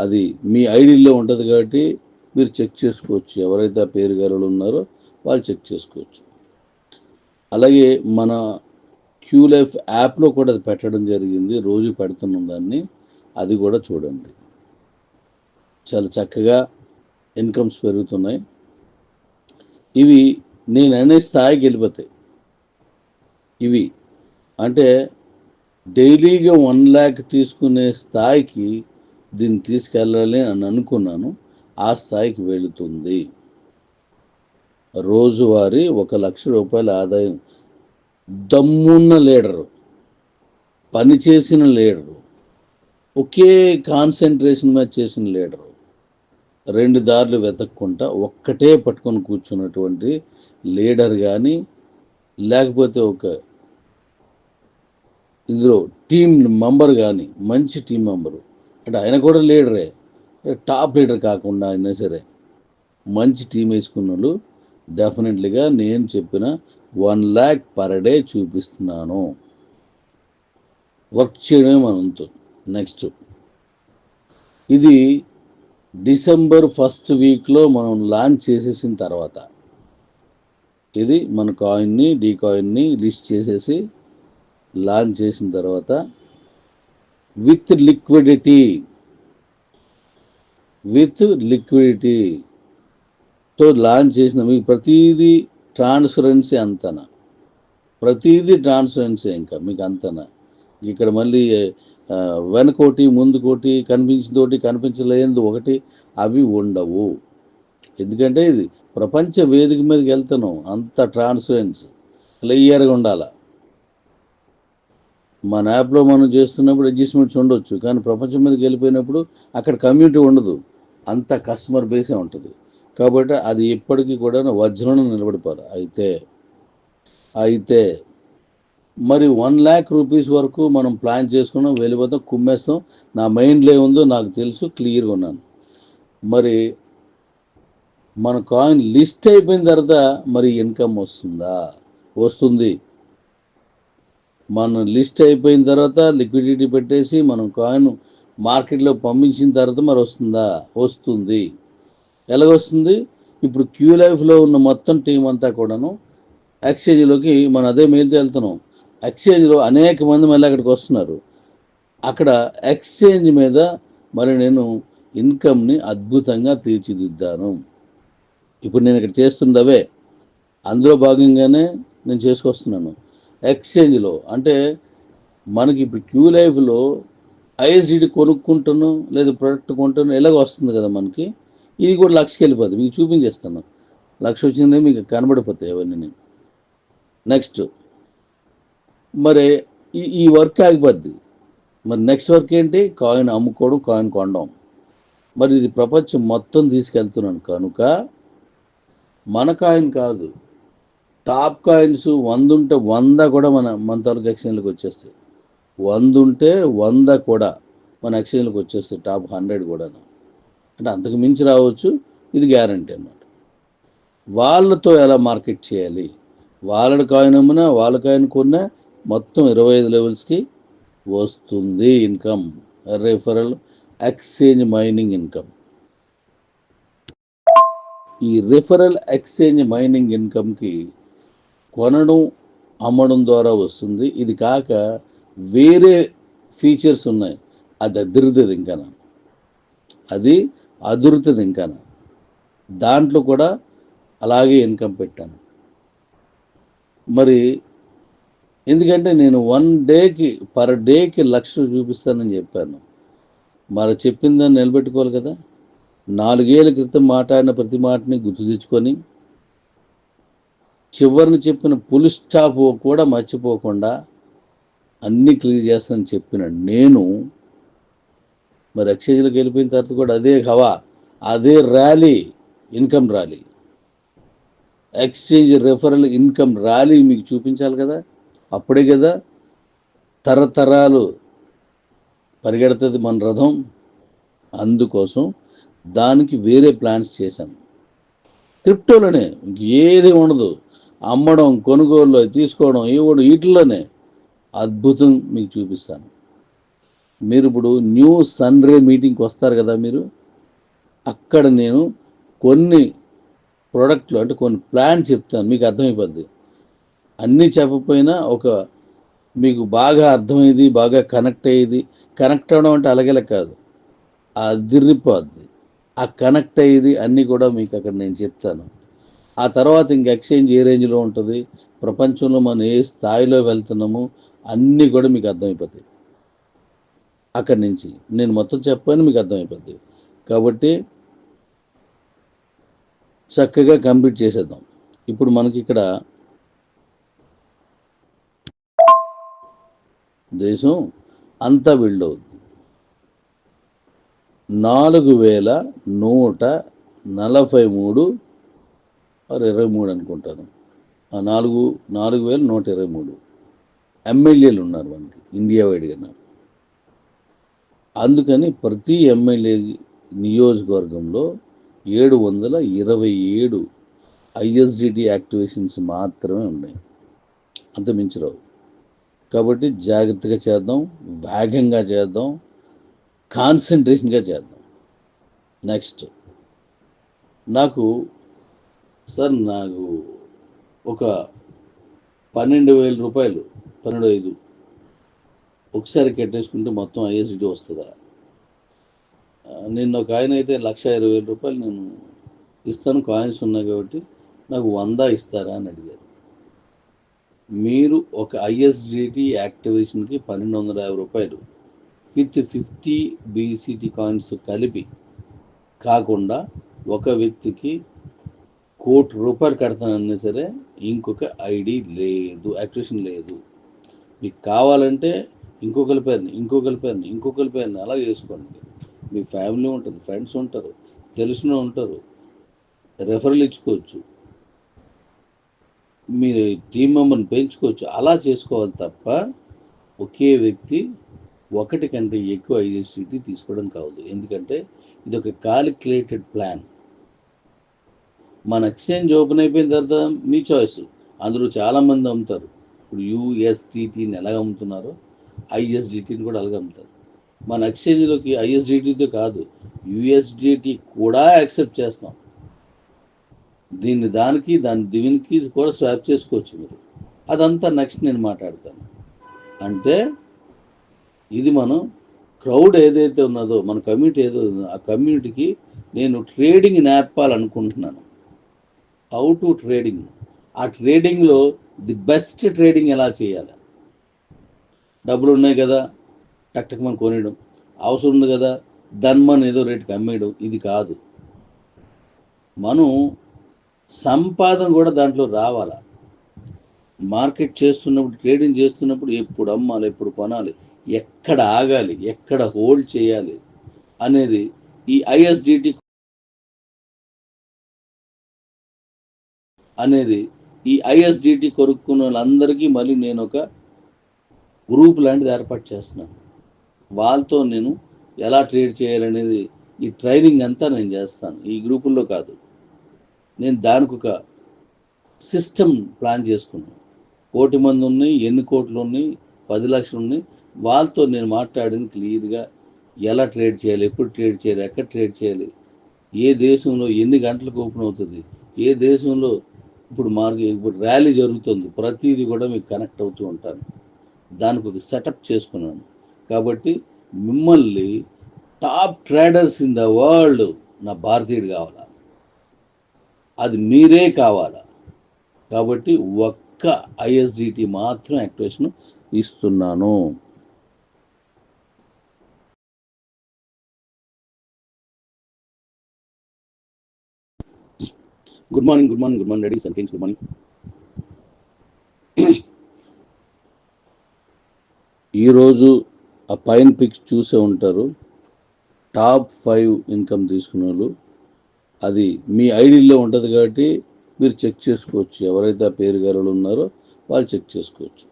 అది మీ ఐడిలో ఉంటుంది కాబట్టి మీరు చెక్ చేసుకోవచ్చు. ఎవరైతే ఆ పేరు గారులు ఉన్నారో వాళ్ళు చెక్ చేసుకోవచ్చు. అలాగే మన క్యూ లైఫ్ యాప్లో కూడా అది పెట్టడం జరిగింది. రోజు పెడుతున్నాం దాన్ని. అది కూడా చూడండి. చాలా చక్కగా ఇన్కమ్స్ పెరుగుతున్నాయి. ఇవి నేను అనే స్థాయికి వెళ్ళిపోతాయి. ఇవి అంటే డైలీగా వన్ ల్యాక్ తీసుకునే స్థాయికి దీన్ని తీసుకెళ్ళాలి అని అనుకున్నాను. ఆ స్థాయికి వెళుతుంది. రోజువారీ ఒక లక్ష రూపాయల ఆదాయం. దమ్మున్న లీడరు. పని చేసిన లీడరు. ఒకే కాన్సన్ట్రేషన్ మీద చేసిన లీడరు. రెండు దారులు వెతక్కుంటా ఒక్కటే పట్టుకొని కూర్చున్నటువంటి లీడర్ కానీ లేకపోతే ఒక ఇందులో టీం మెంబర్ కానీ మంచి టీం మెంబరు. అంటే ఆయన కూడా లీడరే. టాప్ లీడర్ కాకుండా అయినా సరే మంచి టీం వేసుకున్న వాళ్ళు డెఫినెట్లీగా నేను చెప్పిన వన్ ల్యాక్ పర్ డే చూపిస్తున్నాను. వర్క్ చేయడమే మనంతో. నెక్స్ట్. ఇది డిసెంబర్ ఫస్ట్ వీక్లో మనం లాంచ్ చేసేసిన తర్వాత ఇది మన కాయిన్ని డీ కాయిన్ని లిస్ట్ చేసేసి లాంచ్ చేసిన తర్వాత విత్ లిక్విడిటీ. విత్ లిక్విడిటీతో లాంచ్ చేసిన మీకు ప్రతిదీ ట్రాన్స్పరెన్సీ అంతనా? ప్రతిదీ ట్రాన్స్పరెన్సీ ఇంకా మీకు అంతనా? ఇక్కడ మళ్ళీ వెనకోటి ముందుకోటి కనిపించిందోటి కనిపించలేనిది ఒకటి అవి ఉండవు. ఎందుకంటే ఇది ప్రపంచ వేదిక మీదకి వెళ్తున్నాం. అంత ట్రాన్స్పరెన్సీ క్లియర్గా ఉండాలి? మన యాప్లో మనం చేస్తున్నప్పుడు అడ్జస్ట్మెంట్స్ ఉండొచ్చు కానీ ప్రపంచం మీదకి వెళ్ళిపోయినప్పుడు అక్కడ కమ్యూనిటీ ఉండదు. అంత కస్టమర్ బేసే ఉంటుంది. కాబట్టి అది ఎప్పటికీ కూడా వజ్రం నిలబడిపోరు అయితే అయితే మరి వన్ ల్యాక్ రూపీస్ వరకు మనం ప్లాన్ చేసుకున్నాం వెళ్ళిపోతాం కుమ్మేస్తాం. నా మైండ్లో ఏముందో నాకు తెలుసు క్లియర్గా ఉన్నాను. మరి మన కాయిన్ లిస్ట్ అయిపోయిన తర్వాత మరి ఇన్కమ్ వస్తుందా? వస్తుంది. మన లిస్ట్ అయిపోయిన తర్వాత లిక్విడిటీ పెట్టేసి మనం కాయిన్ మార్కెట్లో పంపించిన తర్వాత మరి వస్తుందా? వస్తుంది. ఎలాగొస్తుంది? ఇప్పుడు క్యూ లైఫ్లో ఉన్న మొత్తం టీం అంతా కూడాను ఎక్స్చేంజ్లోకి మనం అదే మెయిల్తో వెళ్తున్నాం. ఎక్స్చేంజ్లో అనేక మంది మళ్ళీ అక్కడికి వస్తున్నారు. అక్కడ ఎక్స్చేంజ్ మీద మరి నేను ఇన్కమ్ని అద్భుతంగా తీర్చిదిద్దాను. ఇప్పుడు నేను ఇక్కడ చేస్తుంది అవే అందులో భాగంగానే నేను చేసుకొస్తున్నాను. ఎక్స్చేంజ్లో. అంటే మనకి ఇప్పుడు క్యూ లైఫ్లో ఐఎస్డిడి కొనుక్కుంటాను లేదా ప్రొడక్ట్ కొంటాను ఎలాగ వస్తుంది కదా మనకి. ఇది కూడా లక్షకి వెళ్ళిపోతుంది మీకు చూపించేస్తాను. లక్ష వచ్చిందే మీకు కనబడిపోతాయి అవన్నీ నేను. నెక్స్ట్. మరి ఈ ఈ వర్క్ ఆగిపోద్ది. మరి నెక్స్ట్ వర్క్ ఏంటి? కాయిన్ అమ్ముకోవడం కాయిన్ కొనడం. మరి ఇది ప్రపంచం మొత్తం తీసుకెళ్తున్నాను కనుక మన కాయిన్ కాదు. టాప్ కాయిన్స్ వంద ఉంటే వంద కూడా మన మన తాలూకు ఎక్స్చేంజ్లకు వచ్చేస్తాయి. వంద ఉంటే వంద కూడా మన ఎక్స్చేంజ్లకు వచ్చేస్తాయి టాప్ హండ్రెడ్ కూడా అంటే అంతకు మించి రావచ్చు ఇది గ్యారంటీ అన్నమాట. వాళ్ళతో ఎలా మార్కెట్ చేయాలి? వాళ్ళ కాయిన్ అమ్మినా వాళ్ళ కాయిన్ కొన్నా మొత్తం ఇరవై ఐదు లెవెల్స్కి వస్తుంది income. Referral exchange mining income. ఈ రిఫరల్ ఎక్స్చేంజ్ మైనింగ్ ఇన్కమ్కి కొనడం అమ్మడం ద్వారా వస్తుంది. ఇది కాక వేరే ఫీచర్స్ ఉన్నాయి. అది అదిరుతుంది ఇంకా అది అదురుతుంది ఇంకా దాంట్లో కూడా అలాగే ఇన్కమ్ పెట్టాను. మరి ఎందుకంటే నేను వన్ డేకి పర్ డేకి లక్ష చూపిస్తానని చెప్పాను. మరి చెప్పిందని నిలబెట్టుకోవాలి కదా. నాలుగేళ్ళ క్రితం మాట్లాడిన ప్రతి మాటని గుర్తు తెచ్చుకొని చివరిని చెప్పిన పులి స్టాప్ కూడా మర్చిపోకుండా అన్నీ క్లియర్ చేస్తానని చెప్పిన నేను మరి ఎక్స్చేంజ్లోకి వెళ్ళిపోయిన తర్వాత కూడా అదే హవా అదే rally income rally. Exchange referral income rally మీకు చూపించాలి కదా? అప్పుడే కదా తరతరాలు పరిగెడుతుంది మన రథం. అందుకోసం దానికి వేరే ప్లాన్స్ చేశాను. క్రిప్టోలోనే ఏది ఉండదు. అమ్మడం కొనుగోలు తీసుకోవడం ఇవ్వడం వీటిలోనే అద్భుతం మీకు చూపిస్తాను. మీరు ఇప్పుడు న్యూ సన్ రే మీటింగ్కి వస్తారు కదా మీరు అక్కడ నేను కొన్ని ప్రోడక్ట్లు అంటే కొన్ని ప్లాన్ చెప్తాను మీకు అర్థమైపోద్ది. అన్నీ చెప్పకపోయినా ఒక మీకు బాగా అర్థమయ్యేది బాగా కనెక్ట్ అయ్యేది. కనెక్ట్ అవ్వడం అంటే అలాగేలా కాదు. అదిరిపోద్ది ఆ కనెక్ట్ అయ్యేది అన్నీ కూడా మీకు అక్కడ నేను చెప్తాను. ఆ తర్వాత ఇంక ఎక్స్చేంజ్ ఏ రేంజ్లో ఉంటుంది? ప్రపంచంలో మనం ఏ స్థాయిలో వెళ్తున్నామో? అన్నీ కూడా మీకు అర్థమైపోతాయి. అక్కడి నుంచి. నేను మొత్తం చెప్పాను మీకు అర్థమైపోద్ది కాబట్టి చక్కగా కంప్లీట్ చేసేద్దాం. ఇప్పుడు మనకి ఇక్కడ దేశం అంతా బిల్డ్ అవుతుంది నాలుగు వేల నూట నలభై మూడు ఆరు ఇరవై మూడు అనుకుంటాను. ఆ నాలుగు నాలుగు వేల నూట ఇరవై మూడు. ఎమ్మెల్యేలు ఉన్నారు మనకి ఇండియా వైడ్గా అందుకని ప్రతి ఎమ్మెల్యే నియోజకవర్గంలో ఏడు వందల ఇరవై ఏడు ఐఎస్డిటి యాక్టివేషన్స్ మాత్రమే ఉన్నాయి. అంత మించిరావు కాబట్టి జాగ్రత్తగా చేద్దాం వేగంగా చేద్దాం కాన్సన్ట్రేషన్గా చేద్దాం. నెక్స్ట్ నాకు సార్ నాకు ఒక పన్నెండు వేల రూపాయలు పన్నెండు ఐదు ఒకసారి కట్టేసుకుంటే మొత్తం ఐఎస్డి వస్తుందా? నిన్న ఒక ఆయన అయితే లక్ష ఇరవై వేల రూపాయలు నేను ఇస్తాను కాయిన్స్ ఉన్నాయి కాబట్టి నాకు వంద ఇస్తారా అని అడిగారు. మీరు ఒక ఐఎస్డిటి యాక్టివేషన్కి పన్నెండు వందల యాభై రూపాయలు విత్ ఫిఫ్టీ బీసీటీ కాయిన్స్ కలిపి కాకుండా ఒక వ్యక్తికి కోటి రూపాయలు కడతానన్నా సరే ఇంకొక ఐడి లేదు యాక్టివేషన్ లేదు. మీకు కావాలంటే ఇంకొకరి పేరుని ఇంకొకరి పేరుని ఇంకొకరి పేరుని అలా చేసుకోండి. మీ ఫ్యామిలీ ఉంటుంది ఫ్రెండ్స్ ఉంటారు తెలిసిన ఉంటారు రెఫరల్ ఇచ్చుకోవచ్చు. మీరు టీం మెంబర్ని పెంచుకోవచ్చు. అలా చేసుకోవాలి తప్ప ఒకే వ్యక్తి ఒకటి కంటే ఎక్కువ ఐడెంటిటీ తీసుకోవడం కావద్దు. ఎందుకంటే ఇది ఒక కాలిక్యులేటెడ్ ప్లాన్ మన ఎక్స్చేంజ్ ఓపెన్ అయిపోయిన తర్వాత మీ చాయిస్ అందులో చాలామంది అమ్ముతారు. ఇప్పుడు యూఎస్డిటీని ఎలాగ అమ్ముతున్నారో ఐఎస్డిటీని కూడా అలాగే అమ్ముతారు. మన ఎక్స్చేంజ్లోకి ఐఎస్డిటీతో కాదు యుఎస్డిటీ కూడా యాక్సెప్ట్ చేస్తాం. దీన్ని దానికి దాని దీనికి కూడా స్వాప్ చేసుకోవచ్చు మీరు. అదంతా నెక్స్ట్ నేను మాట్లాడతాను. అంటే ఇది మనం క్రౌడ్ ఏదైతే ఉన్నదో మన కమ్యూనిటీ ఏదో ఉందో ఆ కమ్యూనిటీకి నేను ట్రేడింగ్ నేర్పాలనుకుంటున్నాను. How to trading. ఆ ట్రేడింగ్లో ది బెస్ట్ ట్రేడింగ్ ఎలా చేయాలి? డబ్బులు ఉన్నాయి కదా టక్టక్ మనం కొనేయడం. అవసరం ఉంది కదా ధన్మన్ ఏదో రేటుకి అమ్మేయడం ఇది కాదు. మనం సంపాదన కూడా దాంట్లో రావాలా? మార్కెట్ చేస్తున్నప్పుడు ట్రేడింగ్ చేస్తున్నప్పుడు ఎప్పుడు అమ్మాలి ఎప్పుడు కొనాలి ఎక్కడ ఆగాలి ఎక్కడ హోల్డ్ చేయాలి అనేది ఈ ఐఎస్డిటి అనేది ఈ ఐఎస్డిటి కొనుక్కున్న వాళ్ళందరికీ మళ్ళీ నేను ఒక గ్రూప్ లాంటిది ఏర్పాటు చేస్తున్నాను. వాళ్ళతో నేను ఎలా ట్రేడ్ చేయాలనేది ఈ ట్రైనింగ్ అంతా నేను చేస్తాను. ఈ గ్రూపుల్లో కాదు. నేను దానికి ఒక సిస్టమ్ ప్లాన్ చేసుకున్నాను. కోటి మంది ఉన్నాయి ఎన్ని కోట్లు ఉన్నాయి పది లక్షలు ఉన్నాయి. వాళ్ళతో నేను మాట్లాడింది క్లియర్గా ఎలా ట్రేడ్ చేయాలి ఎప్పుడు ట్రేడ్ చేయాలి ఎక్కడ ట్రేడ్ చేయాలి ఏ దేశంలో ఎన్ని గంటలకు ఓపెన్ అవుతుంది ఏ దేశంలో ఇప్పుడు మార్గ ఇప్పుడు ర్యాలీ జరుగుతుంది. ప్రతిదీ కూడా మీకు కనెక్ట్ అవుతూ ఉంటాను. దానికి ఒక సెటప్ చేసుకున్నాను. కాబట్టి మిమ్మల్ని top traders in the world నా భారతీయుడు కావాలా? అది మీరే కావాలా? కాబట్టి ఒక్క ఐఎస్డిటి మాత్రం యాక్టివేషన్ ఇస్తున్నాను. Good morning good morning good morning ladies and kings good morning ఈరోజు ఆ పైన పిక్స్ చూసే ఉంటారు. టాప్ ఫైవ్ ఇన్కమ్ తీసుకునే వాళ్ళు. అది మీ ఐడీలో ఉంటుంది కాబట్టి మీరు చెక్ చేసుకోవచ్చు. ఎవరైతే ఆ పేరు గారు ఉన్నారో వాళ్ళు చెక్ చేసుకోవచ్చు.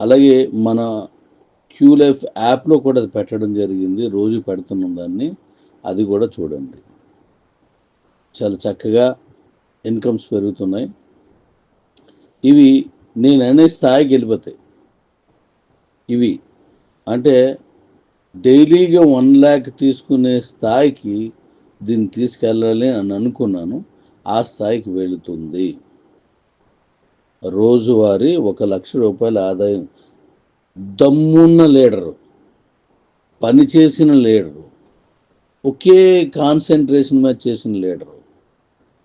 అలాగే మన క్యూ లైఫ్ యాప్లో కూడా అది పెట్టడం జరిగింది. రోజు పెడుతున్నాం దాన్ని. అది కూడా చూడండి. చాలా చక్కగా ఇన్కమ్స్ పెరుగుతున్నాయి. ఇవి నేను అనే స్థాయికి వెళ్ళిపోతాయి ఇవి అంటే డైలీగా వన్ ల్యాక్ తీసుకునే స్థాయికి దీన్ని తీసుకెళ్ళాలి అని అనుకున్నాను. ఆ స్థాయికి వెళుతుంది. రోజువారీ ఒక లక్ష రూపాయల ఆదాయం. దమ్మున్న లీడరు పనిచేసిన లీడరు ఒకే కాన్సన్ట్రేషన్ మీద చేసిన లీడరు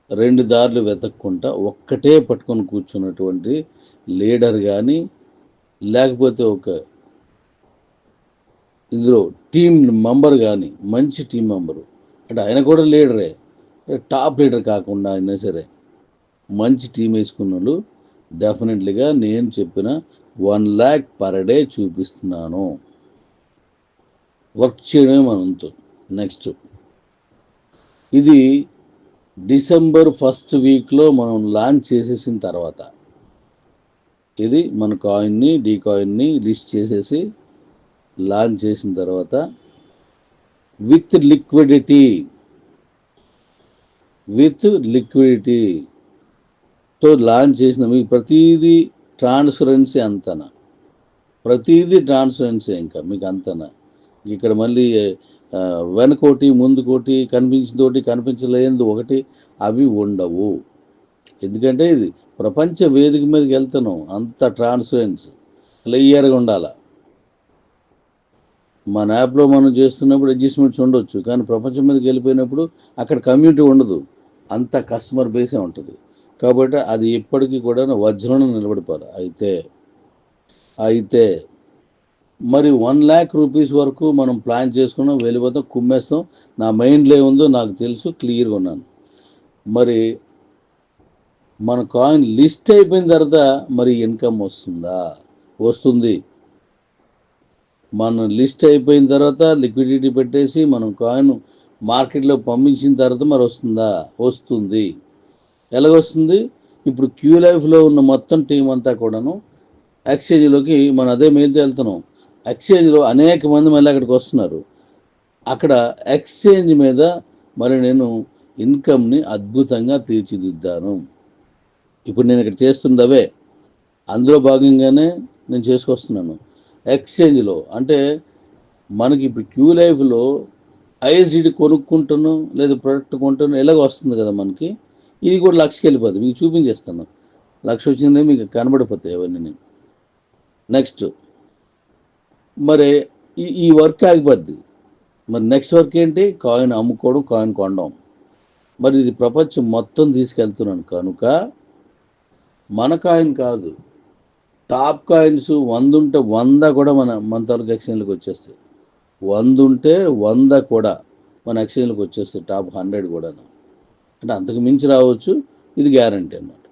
రెండు దారులు వెతక్కుంటా ఒక్కటే పట్టుకొని కూర్చున్నటువంటి లీడర్ కానీ లేకపోతే ఒక ఇందులో టీం మెంబర్ కానీ మంచి టీం మెంబరు. అంటే ఆయన కూడా లీడరే. టాప్ లీడర్ కాకుండా అయినా సరే మంచి టీం వేసుకున్న వాళ్ళు డెఫినెట్లీగా నేను చెప్పిన వన్ ల్యాక్ పర్ డే చూపిస్తున్నాను. వర్క్ చేయడమే మనంతో. నెక్స్ట్. ఇది డిసెంబర్ ఫస్ట్ వీక్లో మనం లాంచ్ చేసేసిన తర్వాత ఇది మన కాయిన్ని డీ కాయిన్ని లిస్ట్ చేసేసి లాంచ్ చేసిన తర్వాత విత్ లిక్విడిటీ విత్ లిక్విడిటీతో లాంచ్ చేసిన మీకు ప్రతిదీ ట్రాన్స్పరెన్సీ అంతనా? ప్రతిదీ ట్రాన్స్పరెన్సీ ఇంకా మీకు అంతనా? ఇక్కడ మళ్ళీ వెనకోటి ముందుకోటి కనిపించిందోటి కనిపించలేనిది ఒకటి అవి ఉండవు. ఎందుకంటే ఇది ప్రపంచ వేదిక మీదకి వెళ్తున్నాం. అంత ట్రాన్స్పరెన్స్ క్లియర్గా ఉండాల. మన యాప్లో మనం చేస్తున్నప్పుడు అడ్జస్ట్మెంట్స్ ఉండొచ్చు. కానీ ప్రపంచం మీదకి వెళ్ళిపోయినప్పుడు అక్కడ కమ్యూనిటీ ఉండదు. అంత కస్టమర్ బేసే ఉంటుంది. కాబట్టి అది ఇప్పటికీ కూడా వజ్రంలో నిలబడిపోరు అయితే అయితే మరి వన్ ల్యాక్ రూపీస్ వరకు మనం ప్లాన్ చేసుకున్నాం వెళ్ళిపోతాం కుమ్మేస్తాం. నా మైండ్లో ఏముందో నాకు తెలుసు క్లియర్గా ఉన్నాను. మరి మన కాయిన్ లిస్ట్ అయిపోయిన తర్వాత మరి ఇన్కమ్ వస్తుందా? వస్తుంది. మన లిస్ట్ అయిపోయిన తర్వాత లిక్విడిటీ పెట్టేసి మనం కాయిన్ మార్కెట్లో పంపించిన తర్వాత మరి వస్తుందా? వస్తుంది. ఎలాగొస్తుంది? ఇప్పుడు క్యూ లైఫ్లో ఉన్న మొత్తం టీం అంతా కూడాను ఎక్స్చేంజ్లోకి మనం అదే మెయిల్తో వెళ్తున్నాం. ఎక్స్చేంజ్లో అనేక మంది మళ్ళీ అక్కడికి వస్తున్నారు. అక్కడ ఎక్స్చేంజ్ మీద మరి నేను ఇన్కమ్ని అద్భుతంగా తీర్చిదిద్దాను. ఇప్పుడు నేను ఇక్కడ చేస్తుంది అందులో భాగంగానే నేను చేసుకొస్తున్నాను. ఎక్స్చేంజ్లో అంటే మనకి ఇప్పుడు క్యూ లైఫ్లో ఐఎస్డిటి కొనుక్కుంటాను లేదా ప్రొడక్ట్ కొంటాను ఎలాగ వస్తుంది కదా మనకి. ఇది కూడా లక్షకి వెళ్ళిపోతుంది మీకు చూపించేస్తాను. లక్ష వచ్చిందే మీకు కనబడిపోతాయి అవన్నీ. నెక్స్ట్ మరి ఈ ఈ వర్క్ ఆగిపోద్ది. మరి నెక్స్ట్ వర్క్ ఏంటి? కాయిన్ అమ్ముకోవడం కాయిన్ కొనడం. మరి ఇది ప్రపంచం మొత్తం తీసుకెళ్తున్నాను కనుక మన కాయిన్ కాదు. టాప్ కాయిన్స్ వంద ఉంటే వంద కూడా మన మన తరకు ఎక్స్చేంజ్లోకి వచ్చేస్తాయి. వంద ఉంటే వంద కూడా మన ఎక్స్చేంజ్లోకి వచ్చేస్తాయి టాప్ హండ్రెడ్ కూడా అంటే అంతకు మించి రావచ్చు. ఇది గ్యారంటీ అన్నమాట.